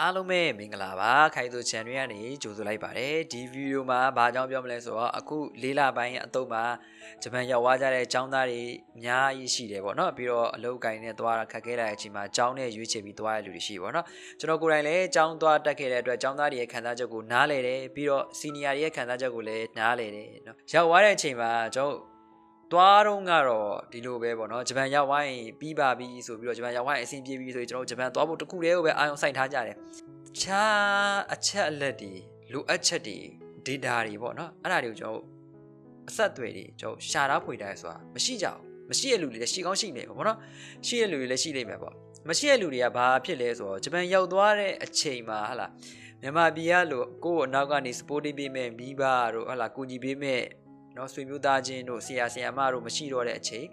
အားလုံးပဲမင်္ဂလာပါခိုင်သူ channel ကနေကြိုဆိုလိုက်ပါတယ်ဒီဗီဒီယိုမှာဘာကြောင့်ပြောမလဲဆိုတော့အခုလေးလပိုင်းအတုပ်မှာဂျပန်ရောက်သွားကြတဲ့ចောင်းသားတွေအများကြီးရှိတယ်ပေါ့နော်ပြီးတော့အလုပ်ကိုင်းနဲ့သွားတာခက်ခဲလာတဲ့အချိန်မှာចောင်းနဲ့ရွေးချယ်ပြီးသွားတဲ့လူတွေရှိပေါ့နော်ကျွန်တော်ကိုယ်တိုင်လည်းចောင်းသွားတက်ခဲ့တဲ့အတွက်ចောင်းသားတွေရဲ့ခံစားချက်ကိုနားလည်တယ်ပြီးတော့ senior တွေရဲ့ခံစားချက်ကိုလည်းနားလည်တယ်နော်ရောက်သွားတဲ့အချိန်မှာကျွန်တော် သွားတော့ကတော့ဒီလိုပဲပေါ့နော်ဂျပန်ရောက်သွားရင်ပြီးပါပြီဆိုပြီးတော့ဂျပန်ရောက်သွားရင်အဆင်ပြေပြီဆိုရင်ကျွန်တော်ဂျပန်သွားဖို့တခုတည်းကိုပဲအာရုံစိုက်ထားကြတယ်ခြားအချက်အလက်တွေလိုအပ်ချက်တွေ data တွေပေါ့နော်အဲ့ဒါတွေကိုကျွန်တော်အဆက်အသွယ်တွေကျွန်တော်ရှာတာဖွေတာဆိုတာမရှိကြဘူးမရှိတဲ့လူတွေလည်းရှိကောင်းရှိနေပေါ့နော်ရှိတဲ့လူတွေလည်းရှိနေမှာပေါ့မရှိတဲ့လူတွေကဘာဖြစ်လဲဆိုတော့ဂျပန်ရောက်သွားတဲ့အချိန်မှာဟလာမြန်မာပြည်ကလို့ကိုယ့်အနောက်ကနေ supporting ပေးမဲ့မိဘတို့ဟလာကူညီပေးမဲ့ နော်ဆွေမျိုးသားချင်းတို့ဆရာဆရာမတို့မရှိတော့တဲ့အချိန်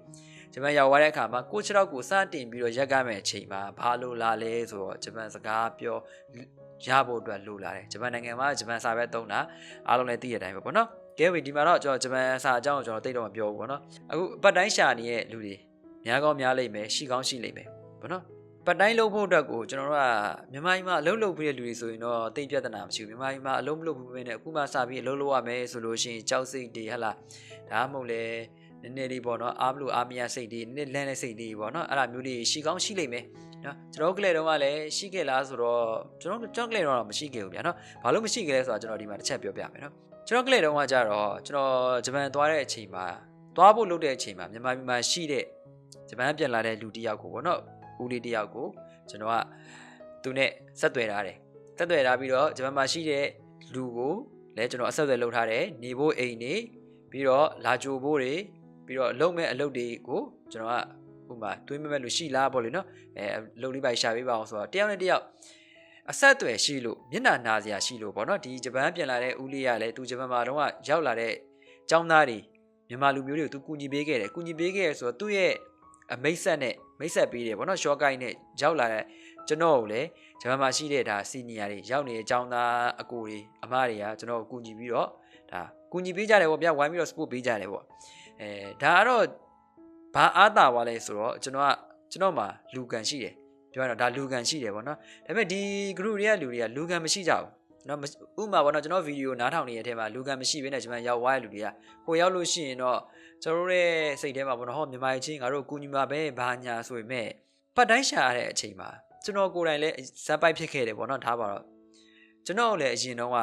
ဂျပန်ရောက်သွားတဲ့အခါမှာကိုခြေထောက်ကိုစတင်ပြီးတော့ရက်ကမဲ့အချိန်မှာဘာလို့လာလဲဆိုတော့ဂျပန်စကားပြောရဖို့အတွက်လိုလာတယ်ဂျပန်နိုင်ငံမှာဂျပန်စာပဲသုံးတာအားလုံးလည်းသိတဲ့အတိုင်းပဲပေါ့နော်ကဲဝီဒီမှာတော့ကျွန်တော်ဂျပန်စာအကြောင်းကိုကျွန်တော်သိတော့မပြောဘူးပေါ့နော်အခုအပတ်တိုင်းရှာနေတဲ့လူတွေများကောင်းများလိမ့်မယ်ရှိကောင်းရှိလိမ့်မယ်ပေါ့နော် ပတ်တိုင်းလုပ်ဖို့အတွက်ကိုကျွန်တော်တို့ကမြန်မာပြည်မှာအလုပ်လုပ်ပြီးတဲ့လူတွေဆိုရင်တော့တိတ်ပြဿနာမရှိဘူးမြန်မာပြည်မှာအလုပ်မလုပ်ဘူးပဲနဲ့အခုမှစပြီးအလုပ်လုပ်ရမယ်ဆိုလို့ရှိရင်ကြောက်စိတ်တွေဟဟလာဒါမှမဟုတ်လေနည်းနည်းလေးပေါ့နော်အားမလို့အားမရစိတ်တွေနည်းနည်းလန့်တဲ့စိတ်တွေပေါ့နော်အဲ့ဒါမျိုးတွေရှိကောင်းရှိလိမ့်မယ်နော်ကျွန်တော်ကလေးတုန်းကလည်းရှိခဲ့လားဆိုတော့ကျွန်တော်ကျွန်တော်ကလေးတုန်းကတော့မရှိခဲ့ဘူးဗျာနော်ဘာလို့မရှိခဲ့လဲဆိုတော့ကျွန်တော်ဒီမှာတစ်ချက်ပြောပြမယ်နော်ကျွန်တော်ကလေးတုန်းကကြတော့ကျွန်တော်ဂျပန်သွားတဲ့အချိန်မှာသွားဖို့လုပ်တဲ့အချိန်မှာမြန်မာပြည်မှာရှိတဲ့ဂျပန်ပြန်လာတဲ့လူတစ်ယောက်ကိုပေါ့နော် ဦးလေးတစ်ယောက်ကိုကျွန်တော်ကသူနဲ့ဆက်သွယ်ထားတယ်ဆက်သွယ်ထားပြီးတော့ဂျပန်မှာရှိတဲ့လူကိုလည်းကျွန်တော်အဆက်အသွယ်လုပ်ထားတယ်နေဖို့အိမ်နေပြီးတော့လာကြိုဖို့တွေပြီးတော့လုံမဲ့အလုပ်တွေကိုကျွန်တော်ကဥပမာတွေးမဲ့မဲ့လူရှိလားပေါ့လေနော်အဲအလုပ်လေးပိုင်ရှာပေးပါအောင်ဆိုတော့တယောက်နဲ့တယောက်အဆက်အသွယ်ရှိလို့မျက်နှာနာစရာရှိလို့ပေါ့နော်ဒီဂျပန်ပြန်လာတဲ့ဦးလေးကလည်းသူဂျပန်မှာတော့ရောက်လာတဲ့ចောင်းသားတွေမြန်မာလူမျိုးတွေကိုသူကူညီပေးခဲ့တယ်ကူညီပေးခဲ့ရဆိုတော့သူ့ရဲ့ အမိတ်ဆက်နဲ့မိတ်ဆက်ပေးတယ်ပေါ့နော်ရှော့ကိုင်းနဲ့ရောက်လာတဲ့ကျွန်တော်ကိုလည်းဂျပန်မှာရှိတဲ့ဒါစီနီယာတွေရောက်နေတဲ့ចောင်းသားအကိုတွေအမတွေကကျွန်တော်ကိုကူညီပြီးတော့ဒါကူညီပေးကြတယ်ပေါ့ဗျာဝိုင်းပြီးတော့ support ပေးကြတယ်ပေါ့အဲဒါကတော့ဘာအားတာပါလဲဆိုတော့ကျွန်တော်ကကျွန်တော်မှာလူကန်ရှိတယ်ပြောရတော့ဒါလူကန်ရှိတယ်ပေါ့နော်ဒါပေမဲ့ဒီ group တွေကလူတွေကလူကန်မရှိကြဘူး နော်ဥပမာပေါ့နော်ကျွန်တော်ဗီဒီယိုနားထောင်နေတဲ့အထက်မှာလူကန်မရှိဘဲနဲ့ကျွန်မရောက်သွားတဲ့လူတွေကဟိုရောက်လို့ရှိရင်တော့ကျွန်တော်တို့ရဲ့စိတ်ထဲမှာပေါ့နော်ဟောမြန်မာချင်းငါတို့ကူညီမှာပဲဘာညာဆိုပေမဲ့ပတ်တိုင်းရှာရတဲ့အချိန်မှာကျွန်တော်ကိုယ်တိုင်လည်းဇက်ပိုက်ဖြစ်ခဲ့တယ်ပေါ့နော်ဒါပါတော့ကျွန်တော်လည်းအရင်တော့က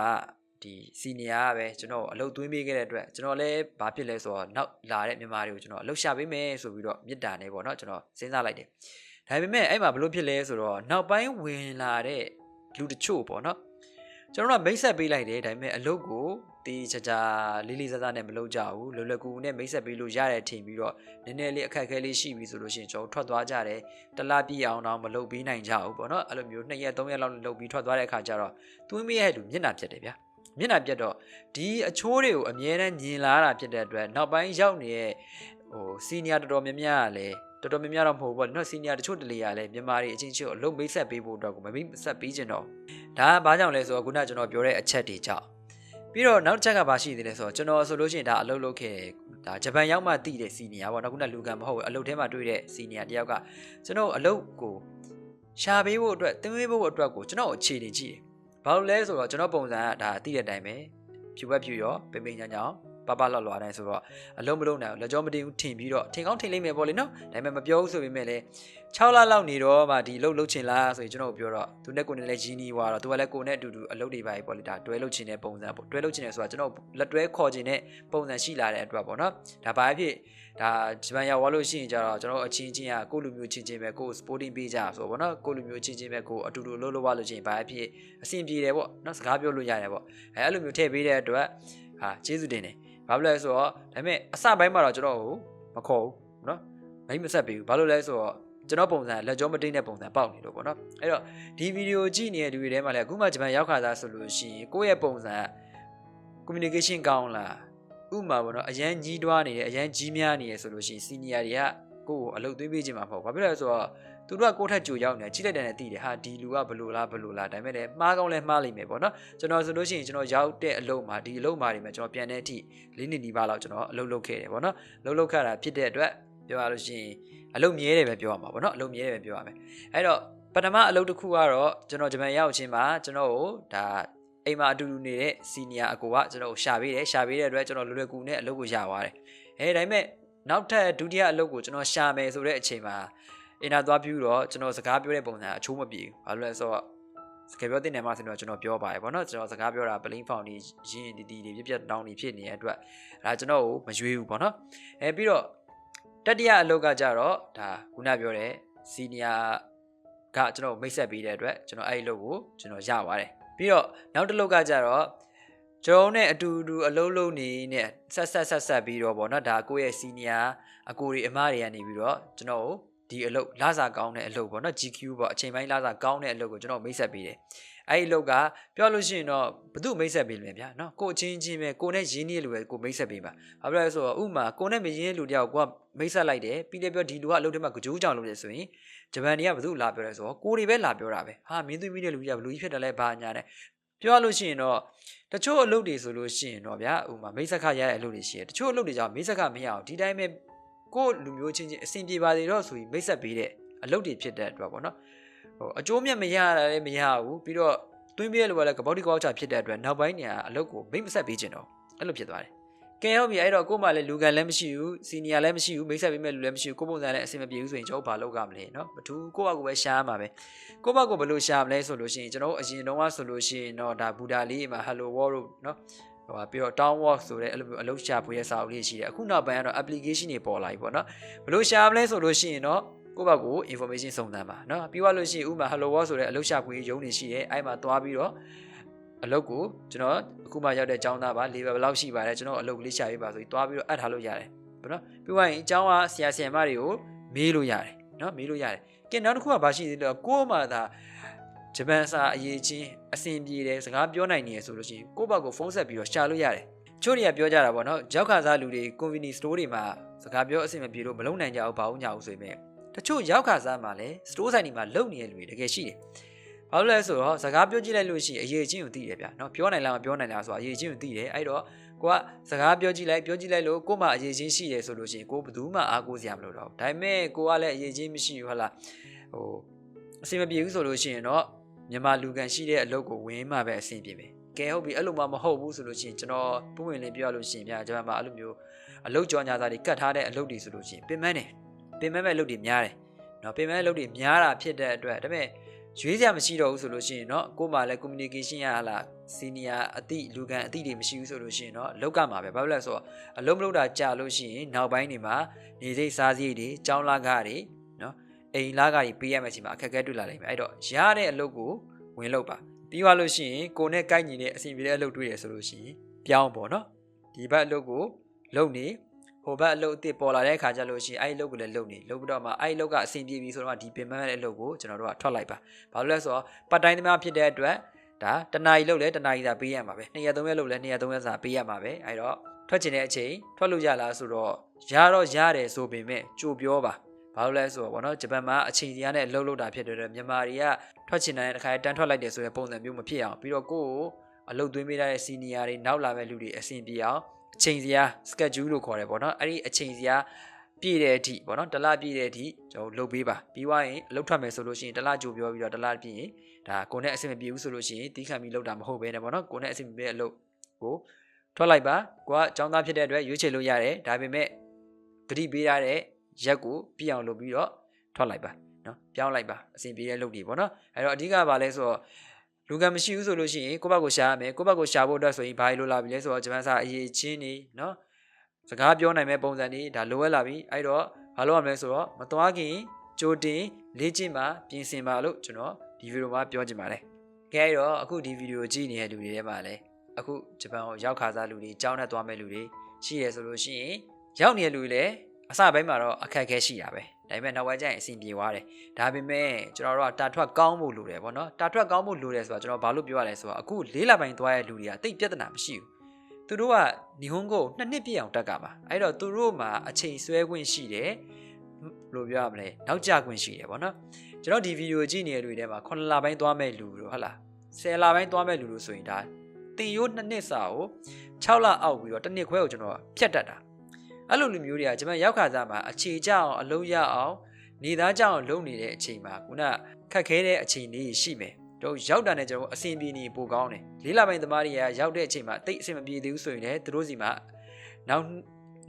ဒီစီနီယာကပဲကျွန်တော်အလုပ်သွင်းပေးခဲ့တဲ့အတွက်ကျွန်တော်လည်းဘာဖြစ်လဲဆိုတော့နောက်လာတဲ့မြန်မာတွေကိုကျွန်တော်အလုပ်ရှာပေးမယ်ဆိုပြီးတော့မြစ်တာနေပေါ့နော်ကျွန်တော်စဉ်းစားလိုက်တယ်ဒါပေမဲ့အဲ့မှာဘလို့ဖြစ်လဲဆိုတော့နောက်ပိုင်းဝင်လာတဲ့လူတချို့ပေါ့နော် ကျွန်တော်ကမိတ်ဆက်ပေးလိုက်တယ်ဒါပေမဲ့အလုပ်ကိုတီးချာချာလေးလေးစားစားနဲ့မလုပ်ကြဘူးလွယ်လွယ်ကူကူနဲ့မိတ်ဆက်ပေးလို့ရတယ်ထင်ပြီးတော့နည်းနည်းလေးအခက်အခဲလေးရှိပြီဆိုလို့ရှိရင်ကျွန်တော်ထွက်သွားကြတယ်တလားပြည့်အောင်တော့မလုပ်ပေးနိုင်ကြဘူးပေါ့နော်အဲ့လိုမျိုး2ရက်3ရက်လောက်လုပ်ပြီးထွက်သွားတဲ့အခါကျတော့သွင်းမရဲ့လူမျက်နှာပြတ်တယ်ဗျာမျက်နှာပြတ်တော့ဒီအချိုးတွေကိုအမြဲတမ်းညင်လာတာဖြစ်တဲ့အတွက်နောက်ပိုင်းရောက်နေတဲ့ဟိုစီနီယာတော်တော်များများကလည်း တော်တော်များများတော့မဟုတ်ဘူးပေါ့နော်စီနီယာတချို့တလေကလည်းမြန်မာတွေအချင်းချင်းအလုပ်မိတ်ဆက်ပေးဖို့အတွက်ကိုမမိတ်ဆက်ပေးကြတော့ဒါကဘာကြောင့်လဲဆိုတော့ခုနကကျွန်တော်ပြောတဲ့အချက်တွေကြောင့်ပြီးတော့နောက်တစ်ချက်ကဘာရှိသေးလဲဆိုတော့ကျွန်တော်ဆိုလို့ရှိရင်ဒါအလုပ်လုပ်ခဲ့ဒါဂျပန်ရောက်မှတည်တဲ့စီနီယာပေါ့နော်ခုနလူကန်မဟုတ်ဘူးအလုပ်ထဲမှာတွေ့တဲ့စီနီယာတယောက်ကကျွန်တော်အလုပ်ကိုရှာပေးဖို့အတွက်တင်းဝေးဖို့အတွက်ကိုကျွန်တော်အခြေအနေကြည့်တယ်ဘာလို့လဲဆိုတော့ကျွန်တော်ပုံစံကဒါတည်တဲ့အတိုင်းပဲဖြူဘက်ဖြူရောပိပိညာညာ ပပလောက်လောက်တိုင်းဆိုတော့အလုံးမလုံးနိုင်ဘူးလက်ကြောမတင်ဘူးထင်ပြီးတော့ထင်ကောင်းထင်လိမ့်မယ်ပေါ့လေနော်ဒါပေမဲ့မပြောဘူးဆိုပေမဲ့လည်း6လလောက်နေတော့မှဒီလှုပ်လှုပ်ချင်လားဆိုရင်ကျွန်တော်ပြောတော့သူနဲ့ကိုနဲ့လည်းဂျီနီွားတော့သူကလည်းကိုနဲ့အတူတူအလုပ်တွေပါပေါ့လေဒါတွဲလှုပ်ချင်တဲ့ပုံစံပေါ့တွဲလှုပ်ချင်တယ်ဆိုတာကျွန်တော်လက်တွဲခေါ်ချင်တဲ့ပုံစံရှိလာတဲ့အတွက်ပေါ့နော်ဒါဘာဖြစ်ဒါဂျပန်ရောက်သွားလို့ရှိရင်ကျတော့ကျွန်တော်အချင်းချင်းကကိုလူမျိုးချင်းချင်းပဲကို sporting ပေးကြဆိုပေါ့နော်ကိုလူမျိုးချင်းချင်းပဲကိုအတူတူလှုပ်လှုပ်သွားလို့ရှိရင်ဘာဖြစ်အဆင်ပြေတယ်ပေါ့နော်စကားပြောလို့ရတယ်ပေါ့အဲအဲ့လိုမျိုးထည့်ပေးတဲ့အတွက်ဟာကျေးဇူးတင်တယ် ဘာဖြစ်လဲဆိုတော့ဒါပေမဲ့အစပိုင်းမှာတော့ကျွန်တော်ကိုမခေါ်ဘူးနော်မိတ်မဆက်ပေးဘူးဘာလို့လဲဆိုတော့ကျွန်တော်ပုံစံလက်ကြောမတိတ်တဲ့ပုံစံပေါက်နေလို့ပေါ့နော်အဲ့တော့ဒီဗီဒီယိုကြည့်နေတဲ့လူတွေထဲမှာလည်းအခုမှဂျပန်ရောက်ခါသားဆိုလို့ရှိရင်ကိုယ့်ရဲ့ပုံစံ communication ကောင်းလားဥမာပေါ့နော်အရန်ကြီးတွားနေတယ်အရန်ကြီးများနေတယ်ဆိုလို့ရှိရင် senior တွေကကိုယ့်ကိုအလုပ်သွင်းပေးခြင်းမှာမဟုတ်ဘာဖြစ်လဲဆိုတော့ သူတို့ကကိုယ့်ထက်ကြိုရောက်နေကြည့်လိုက်တဲ့နဲ့သိတယ်ဟာဒီလူကဘလို့လားဘလို့လားဒါပေမဲ့လည်းမှားကောင်းလဲမှားလိမ့်မယ်ပေါ့နော်ကျွန်တော်ဆိုလို့ရှိရင်ကျွန်တော်ရောက်တဲ့အလုပ်မှာဒီအလုပ်မှာတွေမှာကျွန်တော်ပြန်တဲ့အထိလေးနှစ်နီးပါးလောက်ကျွန်တော်အလုပ်လုပ်ခဲ့တယ်ပေါ့နော်အလုပ်လုပ်ခဲ့တာဖြစ်တဲ့အတွက်ပြောရလို့ရှိရင်အလုပ်မြဲတယ်ပဲပြောရမှာပေါ့နော်အလုပ်မြဲတယ်ပဲပြောရမယ်အဲ့တော့ပထမအလုပ်တစ်ခုကတော့ကျွန်တော်ဂျပန်ရောက်ချင်းမှာကျွန်တော်ကိုဒါအိမ်မှာအတူတူနေတဲ့စီနီယာအကိုကကျွန်တော်ကိုရှာပေးတယ်ရှာပေးတဲ့အတွက်ကျွန်တော်လွယ်လွယ်ကူနဲ့အလုပ်ကိုရသွားတယ်အဲဒါပေမဲ့နောက်ထပ်ဒုတိယအလုပ်ကိုကျွန်တော်ရှာမယ်ဆိုတဲ့အချိန်မှာ အင်တာသွားပြီးတော့ကျွန်တော်စကားပြောတဲ့ပုံစံအချိုးမပြေဘူးဘာလို့လဲဆိုတော့စကားပြောတဲ့နေရာမှာဆိုတော့ကျွန်တော်ပြောပါတယ်ဗောနော်ကျွန်တော်စကားပြောတာပလင်းဖောင်ကြီးရင်းတီတီတွေပြက်ပြက်တောင်းနေဖြစ်နေတဲ့အတွက်ဒါကျွန်တော်ကိုမရွေးဘူးဗောနော်အဲပြီးတော့တတိယအလုပ်ကကြတော့ဒါခုနပြောတဲ့စီနီယာကကျွန်တော်မိတ်ဆက်ပေးတဲ့အတွက်ကျွန်တော်အဲ့ဒီအလုပ်ကိုကျွန်တော်ရပါတယ်ပြီးတော့နောက်တစ်လုပ်ကကြတော့ကျွန်တော်နဲ့အတူတူအလုပ်လုပ်နေနဲ့ဆက်ဆက်ဆက်ဆက်ပြီးတော့ဗောနော်ဒါကိုယ့်ရဲ့စီနီယာအကိုတွေအမတွေကနေပြီးတော့ကျွန်တော်ကို ဒီအလုပ်လာစာကောင်းတဲ့အလုပ်ပေါ့နော် GQ ပေါ့အချိန်ပိုင်းလာစာကောင်းတဲ့အလုပ်ကိုကျွန်တော်မိတ်ဆက်ပေးတယ်အဲ့ဒီအလုပ်ကပြောလို့ရှိရင်တော့ဘသူမိတ်ဆက်ပေးလဲဗျာနော်ကိုအချင်းချင်းပဲကိုနဲ့ရင်းနှီးလူပဲကိုမိတ်ဆက်ပေးပါဘာဖြစ်လဲဆိုတော့ဥမာကိုနဲ့မရင်းလူတယောက်ကိုကမိတ်ဆက်လိုက်တယ်ပြီးလည်းပြောဒီလူကအလုပ်ထဲမှာကြိုးကြောင်လုပ်တယ်ဆိုရင်ဂျပန်တွေကဘသူလာပြောလဲဆိုတော့ကိုတွေပဲလာပြောတာပဲဟာမင်းသူမိတဲ့လူကြီးကဘလူကြီးဖြစ်တယ်လဲဘာညာနဲ့ပြောလို့ရှိရင်တော့တချို့အလုပ်တွေဆိုလို့ရှိရင်တော့ဗျာဥမာမိတ်ဆက်ခရတဲ့အလုပ်တွေရှိတယ်တချို့အလုပ်တွေကြောင့်မိတ်ဆက်ခမရအောင်ဒီတိုင်းပဲ ကိုလူမျိုးချင်းချင်းအဆင်ပြေပါစေတော့ဆိုပြီးမိတ်ဆက်ပေးတဲ့အလုပ်တွေဖြစ်တဲ့အတွက်ပေါ့နော်ဟိုအကျိုးမြတ်မရတာလည်းမရဘူးပြီးတော့တွင်းပြဲလိုကလည်းကပောက်တီကောက်ချဖြစ်တဲ့အတွက်နောက်ပိုင်းညာအလုပ်ကိုမိတ်မဆက်ပေးချင်တော့အဲ့လိုဖြစ်သွားတယ်ကဲဟုတ်ပြီအဲ့တော့ကို့မှာလည်းလူကန်လည်းမရှိဘူးစီနီယာလည်းမရှိဘူးမိတ်ဆက်ပေးမဲ့လူလည်းမရှိဘူးကို့ပုံစံလည်းအဆင်မပြေဘူးဆိုရင်ကျွန်တော်ဘာလုပ်ကြမလဲเนาะမထူးကိုယ့်ဘက်ကိုပဲရှားမှာပဲကိုယ့်ဘက်ကိုဘယ်လိုရှားမလဲဆိုလို့ရှိရင်ကျွန်တော်အရင်တုန်းကဆိုလို့ရှိရင်တော့ဒါဘူဒါလေးမှာ Hello World တို့เนาะ ဟိုပြီးတော့ Town Walk ဆိုတဲ့အဲ့လိုမျိုးအလုပ်ရှာဖွေရဲ့စာအုပ်လေးရှိတယ်အခုနောက်ပိုင်းကတော့ application တွေပေါ်လာပြီပေါ့เนาะဘယ်လိုရှားမလဲဆိုလို့ရှိရင်တော့ကိုယ့်ဘက်ကို information စုံစမ်းပါเนาะပြီးသွားလို့ရှိရင်ဥပမာ Hello World ဆိုတဲ့အလုပ်ရှာဖွေရုံးတွေရှိတယ်အဲ့မှာသွားပြီးတော့အလုပ်ကိုကျွန်တော်အခုမှရောက်တဲ့အကြောင်းသားပါ level ဘယ်လောက်ရှိပါတယ်ကျွန်တော်အလုပ်ကလေးရှာပေးပါဆိုပြီးသွားပြီးတော့အပ်ထားလို့ရတယ်ပေါ့နော်ပြီးသွားရင်အကြောင်းကဆရာဆရာမတွေကိုမေးလို့ရတယ်နော်မေးလို့ရတယ်ကဲနောက်တစ်ခုကဘာရှိသေးလဲကို့မှာဒါ ဂျပန်စာအရေးချင်းအဆင်ပြေတယ်စကားပြောနိုင်နေရဆိုလို့ရှိရင်ကိုယ့်ဘက်ကိုဖုန်းဆက်ပြီးတော့ရှာလို့ရတယ်ချို့တွေကပြောကြတာပေါ့နော်ရောက်ခါစားလူတွေ convenience store တွေမှာစကားပြောအဆင်မပြေလို့မလုံနိုင်ကြဘူးဘာလို့ညာဘူးဆိုပေမဲ့တချို့ရောက်ခါစားမှာလည်း store ဆိုင်တွေမှာလုံနေတဲ့လူတွေတကယ်ရှိတယ်ဘာလို့လဲဆိုတော့စကားပြောကြည့်လိုက်လို့ရှိရင်အရေးချင်းကိုသိတယ်ဗျာနော်ပြောနိုင်လားမပြောနိုင်လားဆိုတာအရေးချင်းကိုသိတယ်အဲ့တော့ကိုကစကားပြောကြည့်လိုက်ပြောကြည့်လိုက်လို့ကို့မှာအရေးချင်းရှိတယ်ဆိုလို့ရှိရင်ကိုဘယ်သူမှအားကိုးစရာမလိုတော့ဘူးဒါပေမဲ့ကိုကလည်းအရေးချင်းမရှိဘူးဟုတ်လားဟိုအဆင်မပြေဘူးဆိုလို့ရှိရင်တော့ မြန်မာလူကန်ရှိတဲ့အလုပ်ကိုဝင်မှပဲအဆင်ပြေမယ်ကဲဟုတ်ပြီအဲ့လိုမှမဟုတ်ဘူးဆိုလို့ရှိရင်ကျွန်တော်ပုံဝင်လေးပြောရလို့ရှိရင်ဗျာကျွန်တော်မှအဲ့လိုမျိုးအလုပ်ကြောညာသားတွေကတ်ထားတဲ့အလုပ်တွေဆိုလို့ရှိရင်ပင်မတယ်ပင်မမဲ့အလုပ်တွေများတယ်နော်ပင်မအလုပ်တွေများတာဖြစ်တဲ့အတွက်ဒါပေမဲ့ရွေးစရာမရှိတော့ဘူးဆိုလို့ရှိရင်เนาะကို့မှာလည်း communication ရလာ senior အသည့်လူကန်အသည့်တွေမရှိဘူးဆိုလို့ရှိရင်เนาะလောက်ကမှာပဲဘာဖြစ်လဲဆိုတော့အလုံးမလုံးတာကြာလို့ရှိရင်နောက်ပိုင်းတွေမှာနေစိတ်စားစရိတ်တွေကြောင်းလာကားတွေเนาะ အိမ်လာကကြီးပေးရမယ့်အချိန်မှာအခက်အခဲတွေ့လာနိုင်မယ်အဲ့တော့ရတဲ့အလုပ်ကိုဝင်လုပ်ပါပြီးသွားလို့ရှိရင်ကိုနဲ့ကိုက်ညီတဲ့အဆင်ပြေတဲ့အလုပ်တွေ့ရဆိုလို့ရှိရင်ပြောင်းပေါ့နော်ဒီဘက်အလုပ်ကိုလုပ်နေဟိုဘက်အလုပ်အစ်စ်ပေါ်လာတဲ့အခါကျလို့ရှိရင်အဲ့ဒီအလုပ်ကိုလည်းလုပ်နေလုပ်ပြီးတော့မှအဲ့ဒီအလုပ်ကအဆင်ပြေပြီဆိုတော့ဒီပင်ပန်းတဲ့အလုပ်ကိုကျွန်တော်တို့ကထွက်လိုက်ပါဘာလို့လဲဆိုတော့ပတ်တိုင်းသမားဖြစ်တဲ့အတွက်ဒါတနာရီလောက်လဲတနာရီသာပေးရမှာပဲနှစ်ရက်သုံးရက်လောက်လဲနှစ်ရက်သုံးရက်သာပေးရမှာပဲအဲ့တော့ထွက်ကျင်တဲ့အချိန်ထွက်လို့ရလားဆိုတော့ရတော့ရတယ်ဆိုပေမဲ့ကြိုပြောပါ ဘာလို့လဲဆိုတော့ဗောနော်ဂျပန်မှာအချိန်ကြီးနဲ့အလုပ်လုပ်တာဖြစ်တဲ့အတွက်မြန်မာတွေကထွက်ချင်တဲ့တစ်ခါတန်းထွက်လိုက်တယ်ဆိုတဲ့ပုံစံမျိုးမဖြစ်အောင်ပြီးတော့ကိုယ့်ကိုအလုပ်သွင်းပေးတဲ့စီနီယာတွေနောက်လာမဲ့လူတွေအဆင်ပြေအောင်အချိန်စရာ schedule လို့ခေါ်တယ်ပေါ့နော်အဲ့ဒီအချိန်စရာပြည့်တဲ့အထိပေါ့နော်တစ်လပြည့်တဲ့အထိကျွန်တော်လုပ်ပေးပါပြီးွားရင်အလုပ်ထွက်မယ်ဆိုလို့ရှိရင်တစ်လကြိုပြောပြီးတော့တစ်လပြည့်ရင်ဒါကိုနဲ့အဆင်မပြေဘူးဆိုလို့ရှိရင်တီးခံပြီးလုပ်တာမဟုတ်ဘဲねပေါ့နော်ကိုနဲ့အဆင်မပြေတဲ့အလုပ်ကိုထွက်လိုက်ပါကိုကចောင်းသားဖြစ်တဲ့အတွက်ရွေးချယ်လို့ရတယ်ဒါပေမဲ့ဂရိပေးရတဲ့ ရက်ကိုပြည့်အောင်လုပ်ပြီးတော့ထွက်လိုက်ပါနော်ပြောင်းလိုက်ပါအဆင်ပြေတဲ့လုပ်တွေပေါ့နော်အဲ့တော့အဓိကကဘာလဲဆိုတော့လူကမရှိဘူးဆိုလို့ရှိရင်ကိုယ့်ဘက်ကိုရှာရမယ်ကိုယ့်ဘက်ကိုရှာဖို့အတွက်ဆိုရင်ဘာလို့လာပြီလဲဆိုတော့ဂျပန်စာအရေးချင်းနေနော်စကားပြောနိုင်မဲ့ပုံစံတွေဒါလိုအပ်လာပြီအဲ့တော့ဘာလို့ရမလဲဆိုတော့မသွားခင်ကြိုတင်လေ့ကျင့်ပါပြင်ဆင်ပါလို့ကျွန်တော်ဒီဗီဒီယိုမှာပြောချင်ပါတယ်ကဲအဲ့တော့အခုဒီဗီဒီယိုကြည့်နေတဲ့လူတွေထဲမှာလည်းအခုဂျပန်ကိုရောက်ခါစားလူတွေကြောင်းနဲ့သွားမဲ့လူတွေရှိရဆိုလို့ရှိရင်ရောက်နေတဲ့လူတွေလည်း အစပိုင်းမှာတော့အခက်အခဲရှိတာပဲဒါပေမဲ့နောက်ပိုင်းကျရင်အဆင်ပြေသွားတယ်ဒါပေမဲ့ကျွန်တော်တို့ကတာထွက်ကောင်းဖို့လိုတယ်ဗောနော်တာထွက်ကောင်းဖို့လိုတယ်ဆိုတော့ကျွန်တော်ဘာလို့ပြောရလဲဆိုတော့အခုလေးလပိုင်းသွားတဲ့လူတွေကတိတ်ပြဿနာမရှိဘူးသူတို့ကညီဟွန်းကိုနှစ်နှစ်ပြည့်အောင်တက်ကပါအဲ့တော့သူတို့မှာအချိန်ဆွဲခွင့်ရှိတယ်ဘယ်လိုပြောရမလဲနောက်ကျခွင့်ရှိတယ်ဗောနော်ကျွန်တော်ဒီဗီဒီယိုကြည့်နေတဲ့လူတွေထဲမှာ9လပိုင်းသွားမဲ့လူတို့ဟုတ်လား10လပိုင်းသွားမဲ့လူတို့ဆိုရင်ဒါတင်ရိုးနှစ်နှစ်စာကို6လအောက်ပြီးတော့တစ်နှစ်ခွဲကိုကျွန်တော်ဖြတ်တတ်တာ အဲ့လိုလူမျိုးတွေကကျွန်မရောက်ခါစားမှာအခြေကျအောင်အလုံးရအောင်နေသားကြောင်လုံနေတဲ့အချိန်မှာခုနခက်ခဲတဲ့အချိန်လေးရှိမယ်တို့ရောက်တာနဲ့ကျွန်တော်အဆင်ပြေနေပိုကောင်းတယ်လေးလပိုင်းသမားတွေကရောက်တဲ့အချိန်မှာတိတ်အဆင်မပြေသေးဘူးဆိုရင်လည်းသူတို့စီမှာနောက်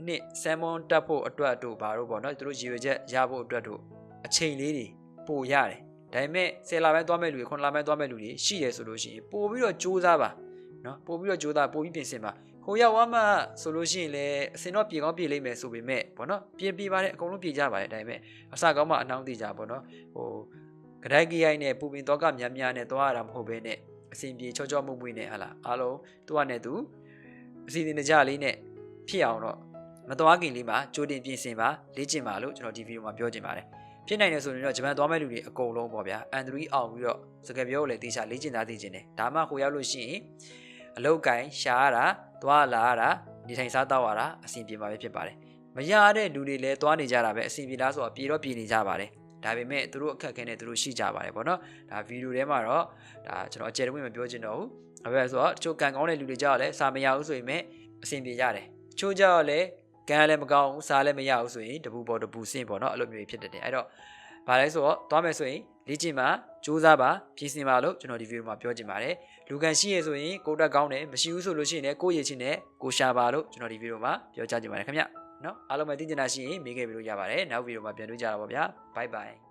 နှစ်ဆမ်မွန်တက်ဖို့အတွက်တို့ဘာလို့ပေါ့နော်သူတို့ရည်ရွယ်ချက်ရဖို့အတွက်တို့အချိန်လေးတွေပိုရတယ်ဒါပေမဲ့10လပိုင်းသွားမဲ့လူတွေ9လပိုင်းသွားမဲ့လူတွေရှိတယ်ဆိုလို့ရှိရင်ပို့ပြီးတော့စူးစမ်းပါနော်ပို့ပြီးတော့စူးစမ်းပို့ပြီးပြင်ဆင်ပါ ဟိုရောက်ဝမ်းမှဆိုလို့ရှိရင်လည်းအစင်တော့ပြေကောင်းပြေလိမ့်မယ်ဆိုပေမဲ့ပေါ့နော်ပြင်ပြပါတယ်အကုန်လုံးပြေကြပါတယ်ဒါပေမဲ့အစကောင်းမှအနှောင်းသေးကြပေါ့နော်ဟိုကဒိုက်ကြီးရိုက်နဲ့ပူပင်တော့ကများများနဲ့သွားရတာမဟုတ်ဘဲနဲ့အစဉ်ပြေချောချောမွေ့မွေ့နဲ့ဟာလားအားလုံးသူကနဲ့သူအစီအစဉ်တကြလေးနဲ့ဖြစ်အောင်တော့မသွားခင်လေးမှာကြိုတင်ပြင်ဆင်ပါလေ့ကျင့်ပါလို့ကျွန်တော်ဒီဗီဒီယိုမှာပြောချင်ပါတယ်ဖြစ်နိုင်တယ်ဆိုရင်တော့ဂျပန်သွားမဲ့လူတွေအကုန်လုံးပေါ့ဗျာအန်ဒရီအောင်ပြီးတော့စကားပြောကိုလည်းတေချာလေ့ကျင့်သားသိခြင်းတယ်ဒါမှဟိုရောက်လို့ရှိရင် အလုတ်ကင်ရှားရတာသွားလာရတာနေထိုင်စားတော့ရတာအဆင်ပြေမှာပဲဖြစ်ပါတယ်မရတဲ့လူတွေလည်းသွားနေကြတာပဲအဆင်ပြေလားဆိုတော့ပြေတော့ပြေနေကြပါတယ်ဒါပေမဲ့သူတို့အခက်အခဲနဲ့သူတို့ရှိကြပါတယ်ပေါ့နော်ဒါဗီဒီယိုထဲမှာတော့ဒါကျွန်တော်အကျယ်တဝင့်မပြောချင်တော့ဘူးဒါပဲဆိုတော့တချို့ကန်ကောင်းတဲ့လူတွေကြောက်လည်းစာမရဘူးဆိုရင်မဲ့အဆင်ပြေကြတယ်တချို့ကြောက်လည်းကန်လည်းမကောင်းဘူးစားလည်းမရဘူးဆိုရင်တပူပေါ်တပူဆင့်ပေါ့နော်အဲ့လိုမျိုးဖြစ်တတ်တယ်အဲ့တော့ ဘာလဲဆိုတော့သွားမယ်ဆိုရင်လေ့ကျင့်ပါစူးစမ်းပါပြင်ဆင်ပါလို့ကျွန်တော်ဒီဗီဒီယိုမှာပြောချင်ပါတယ်လူကန်ရှိရဆိုရင်ကိုတက်ကောင်းတယ်မရှိဘူးဆိုလို့ရှိရင်လည်းကိုရည်ချင်းနဲ့ကိုရှာပါလို့ကျွန်တော်ဒီဗီဒီယိုမှာပြောချချင်ပါတယ်ခင်ဗျနော်အားလုံးပဲသိချင်တာရှိရင်မေးခဲ့ပြီးလို့ရပါတယ်နောက်ဗီဒီယိုမှာပြန်တွေ့ကြတာပေါ့ဗျာဘိုင်ဘိုင်